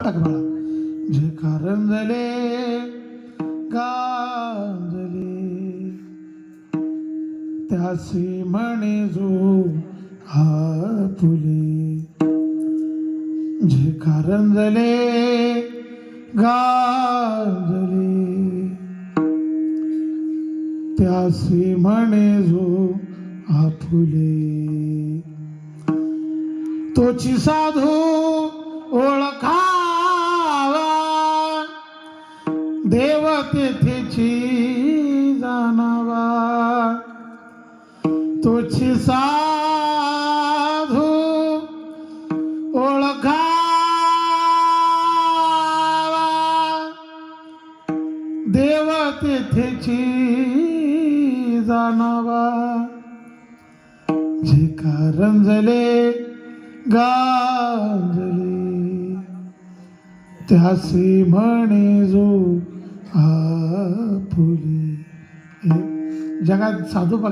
टाक बाळा जे कारंजले गांजले त्यासी म्हणे जो आपुले फुले जे कारंजले गांजले त्यासी म्हणे जो आपुले तोची साधू ओळख देव तेथेची जाणावा. तुझी साधू ओळखावा. देव तेथेची जाणावा. जे कारंजले गांजले त्यासी म्हणे जो आपुले हे जगात साधू बघा